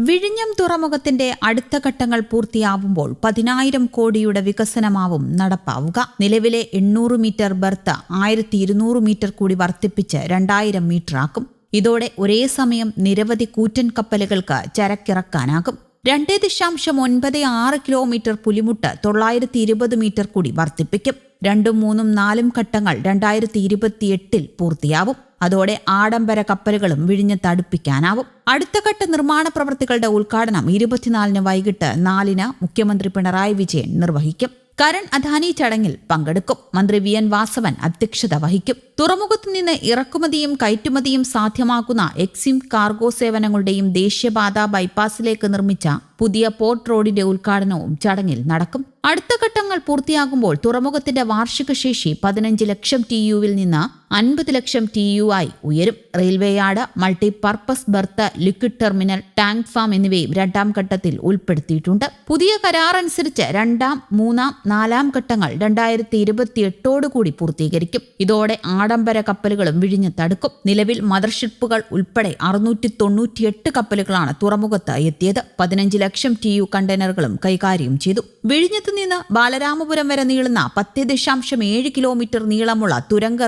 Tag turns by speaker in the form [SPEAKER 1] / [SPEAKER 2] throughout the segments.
[SPEAKER 1] വിഴിഞ്ഞം തുറമുഖത്തിന്റെ അടുത്ത ഘട്ടങ്ങൾ പൂർത്തിയാവുമ്പോൾ പതിനായിരം കോടിയുടെ വികസനമാവും നടപ്പാവുക. നിലവിലെ എണ്ണൂറ് മീറ്റർ ബർത്ത് ആയിരത്തി ഇരുന്നൂറ് മീറ്റർ കൂടി വർദ്ധിപ്പിച്ച് രണ്ടായിരം മീറ്ററാക്കും. ഇതോടെ ഒരേ സമയം നിരവധി കൂറ്റൻ കപ്പലുകൾക്ക് ചരക്കിറക്കാനാകും. രണ്ട് ദശാംശം ഒൻപത് ആറ് കിലോമീറ്റർ പുലിമുട്ട് തൊള്ളായിരത്തി ഇരുപത് മീറ്റർ കൂടി വർദ്ധിപ്പിക്കും. രണ്ടും മൂന്നും നാലും ഘട്ടങ്ങൾ രണ്ടായിരത്തി ഇരുപത്തിയെട്ടിൽ പൂർത്തിയാവും. അതോടെ ആഡംബര കപ്പലുകളും വിഴിഞ്ഞത്ത് അടുത്ത ഘട്ട നിർമ്മാണ പ്രവൃത്തികളുടെ ഉദ്ഘാടനം ഇരുപത്തിനാലിന് വൈകിട്ട് നാലിന് മുഖ്യമന്ത്രി പിണറായി വിജയൻ നിർവഹിക്കും. കരൺ അദാനി ചടങ്ങിൽ പങ്കെടുക്കും. മന്ത്രി വി എൻ വാസവൻ അധ്യക്ഷത വഹിക്കും. തുറമുഖത്തു നിന്ന് ഇറക്കുമതിയും കയറ്റുമതിയും സാധ്യമാക്കുന്ന എക്സിം കാർഗോ സേവനങ്ങളുടെയും ദേശീയപാത ബൈപ്പാസിലേക്ക് നിർമ്മിച്ച പുതിയ പോർട്ട് റോഡിന്റെ ഉദ്ഘാടനവും ചടങ്ങിൽ നടക്കും. അടുത്ത ഘട്ടങ്ങൾ പൂർത്തിയാകുമ്പോൾ തുറമുഖത്തിന്റെ വാർഷിക ശേഷി പതിനഞ്ച് ലക്ഷം ടി യുവിൽ നിന്ന് അൻപത് ലക്ഷം ടി യു ആയി ഉയരും. Railway yard multipurpose berth liquid terminal tank farm എന്നിവയും രണ്ടാം ഘട്ടത്തിൽ ഉൾപ്പെടുത്തിയിട്ടുണ്ട്. പുതിയ കരാർ അനുസരിച്ച് രണ്ടാം മൂന്നാം നാലാം ഘട്ടങ്ങൾ രണ്ടായിരത്തി ഇരുപത്തിയെട്ടോടുകൂടി പൂർത്തീകരിക്കും. ഇതോടെ ആഡംബര കപ്പലുകളും വിഴിഞ്ഞ് തടുക്കും. നിലവിൽ മദർഷിപ്പുകൾ ഉൾപ്പെടെ അറുന്നൂറ്റി തൊണ്ണൂറ്റിയെട്ട് കപ്പലുകളാണ് തുറമുഖത്ത് എത്തിയത്. പതിനഞ്ച് ലക്ഷം ടി യു കണ്ടെയ്നറുകളും കൈകാര്യം ചെയ്തു. വിഴിഞ്ഞത്ത് നിന്ന് ബാലരാമപുരം വരെ നീളുന്ന പത്ത് ദശാംശം ഏഴ് കിലോമീറ്റർ നീളമുള്ള തുരങ്ക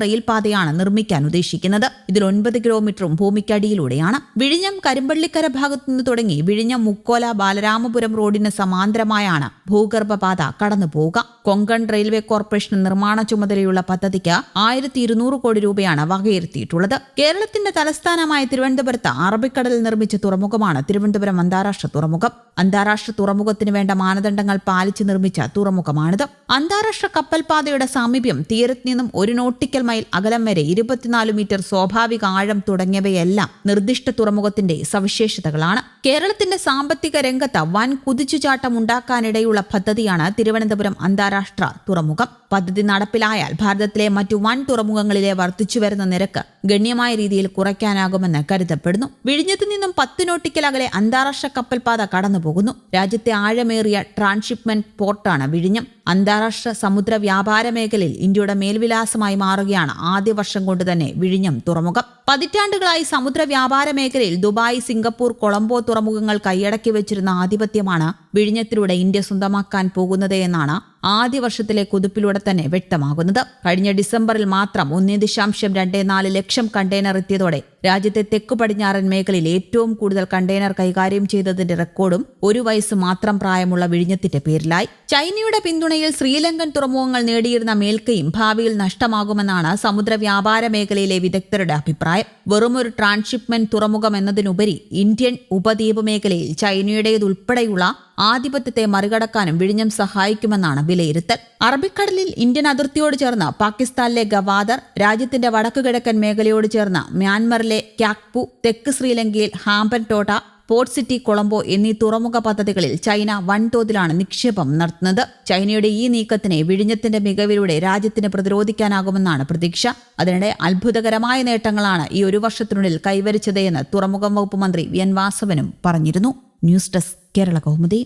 [SPEAKER 1] റെയിൽപാതയാണ് നിർമ്മിക്കാൻ ഉദ്ദേശിക്കുന്നത്. ഇതിൽ ഒൻപത് കിലോമീറ്ററും ഭൂമിക്കടിയിലൂടെയാണ്. വിഴിഞ്ഞം കരിമ്പള്ളിക്കര ഭാഗത്തുനിന്ന് തുടങ്ങി വിഴിഞ്ഞം മുക്കോല ബാലരാമപുരം റോഡിന് സമാന്തരമായാണ് ഭൂഗർഭപാത കടന്നു പോവുക. കൊങ്കൺ റെയിൽവേ കോർപ്പറേഷൻ നിർമ്മാണ ചുമതലയുള്ള പദ്ധതിക്ക് ആയിരത്തി ഇരുന്നൂറ് കോടി രൂപയാണ് വകയിരുത്തിയിട്ടുള്ളത്. കേരളത്തിന്റെ തലസ്ഥാനമായ തിരുവനന്തപുരത്ത് അറബിക്കടലിൽ നിർമ്മിച്ച തുറമുഖമാണ് തിരുവനന്തപുരം അന്താരാഷ്ട്ര തുറമുഖം. അന്താരാഷ്ട്ര തുറമുഖത്തിന് വേണ്ട മാനദണ്ഡങ്ങൾ പാലിച്ച് നിർമ്മിച്ച തുറമുഖമാണിത്. അന്താരാഷ്ട്ര കപ്പൽപാതയുടെ സാമീപ്യം തീരത്ത് നിന്നും ഒരു നോട്ടിക്കൽ മൈൽ അകലം വരെ ഇരുപത്തിനാല് മീറ്റർ സ്വാഭാവിക ആഴം തുടങ്ങിയവയെല്ലാം നിർദ്ദിഷ്ട തുറമുഖത്തിന്റെ സവിശേഷതകളാണ്. കേരളത്തിന്റെ സാമ്പത്തിക രംഗത്ത് വൻ കുതിച്ചുചാട്ടം ഉണ്ടാക്കാനിടയുള്ള പദ്ധതിയാണ് തിരുവനന്തപുരം അന്താരാഷ്ട്ര തുറമുഖം. പദ്ധതി നടപ്പിലായാൽ ഭാരതത്തിലെ മറ്റു വൻ തുറമുഖങ്ങളിലെ വർദ്ധിച്ചുവരുന്ന നിരക്ക് ഗണ്യമായ രീതിയിൽ കുറയ്ക്കാനാകുമെന്ന് കരുതപ്പെടുന്നു. വിഴിഞ്ഞത്തു നിന്നും പത്ത് നോട്ടിക്കൽ അകലെ അന്താരാഷ്ട്ര കപ്പൽപാത കടന്നുപോകുന്നു. രാജ്യത്തെ ആഴമേറിയ ട്രാൻസ്ഷിപ്മെന്റ് പോർട്ടാണ് വിഴിഞ്ഞം. അന്താരാഷ്ട്ര സമുദ്ര വ്യാപാര മേഖലയിൽ ഇന്ത്യയുടെ മേൽവിലാസമായി മാറുകയാണ് ആദ്യ വർഷം കൊണ്ട് തന്നെ വിഴിഞ്ഞം തുറമുഖം. പതിറ്റാണ്ടുകളായി സമുദ്ര വ്യാപാര മേഖലയിൽ ദുബായ് സിംഗപ്പൂർ കൊളംബോ തുറമുഖങ്ങൾ കൈയടക്കി വെച്ചിരുന്ന ആധിപത്യമാണ് വിഴിഞ്ഞത്തിലൂടെ ഇന്ത്യ സ്വന്തമാക്കാൻ പോകുന്നത് എന്നാണ് ആദ്യ വർഷത്തിലെ കുതിപ്പിലൂടെ തന്നെ വ്യക്തമാകുന്നത്. കഴിഞ്ഞ ഡിസംബറിൽ മാത്രം ഒന്നേ ദശാംശം രണ്ടേ നാല് ലക്ഷം കണ്ടെയ്നർ എത്തിയതോടെ രാജ്യത്തെ തെക്കു പടിഞ്ഞാറൻ മേഖലയിൽ ഏറ്റവും കൂടുതൽ കണ്ടെയ്നർ കൈകാര്യം ചെയ്തതിന്റെ റെക്കോർഡും ഒരു വയസ്സ് മാത്രം പ്രായമുള്ള വിഴിഞ്ഞത്തിന്റെ പേരിലായി. ചൈനയുടെ പിന്തുണയിൽ ശ്രീലങ്കൻ തുറമുഖങ്ങൾ നേടിയിരുന്ന മേൽക്കയും ഭാവിയിൽ നഷ്ടമാകുമെന്നാണ് സമുദ്ര വ്യാപാര മേഖലയിലെ വിദഗ്ധരുടെ അഭിപ്രായം. വെറുമൊരു ട്രാൻസ്ഷിപ്മെന്റ് തുറമുഖം എന്നതിനുപരി ഇന്ത്യൻ ഉപദ്വീപ് മേഖലയിൽ ചൈനയുടേതുൾപ്പെടെയുള്ള ആധിപത്യത്തെ മറികടക്കാനും വിഴിഞ്ഞം സഹായിക്കുമെന്നാണ് വിലയിരുത്തൽ. അറബിക്കടലിൽ ഇന്ത്യൻ അതിർത്തിയോട് ചേർന്ന പാകിസ്ഥാനിലെ ഗവാദർ രാജ്യത്തിന്റെ വടക്കുകിഴക്കൻ മേഖലയോട് ചേർന്ന മ്യാൻമറിലെ ക്യാക്പു തെക്ക് ശ്രീലങ്കയിൽ Hambantota port city Colombo എന്നീ തുറമുഖ പദ്ധതികളിൽ ചൈന വൻതോതിലാണ് നിക്ഷേപം നടത്തുന്നത്. ചൈനയുടെ ഈ നീക്കത്തിനെ വിഴിഞ്ഞത്തിന്റെ മികവിലൂടെ രാജ്യത്തിന് പ്രതിരോധിക്കാനാകുമെന്നാണ് പ്രതീക്ഷ. അതിനിടെ അത്ഭുതകരമായ നേട്ടങ്ങളാണ് ഈ ഒരു വർഷത്തിനുള്ളിൽ കൈവരിച്ചത് എന്ന് തുറമുഖം വകുപ്പ് മന്ത്രി വി എൻ വാസവനും പറഞ്ഞിരുന്നു. News desk Kerala Kaumudi.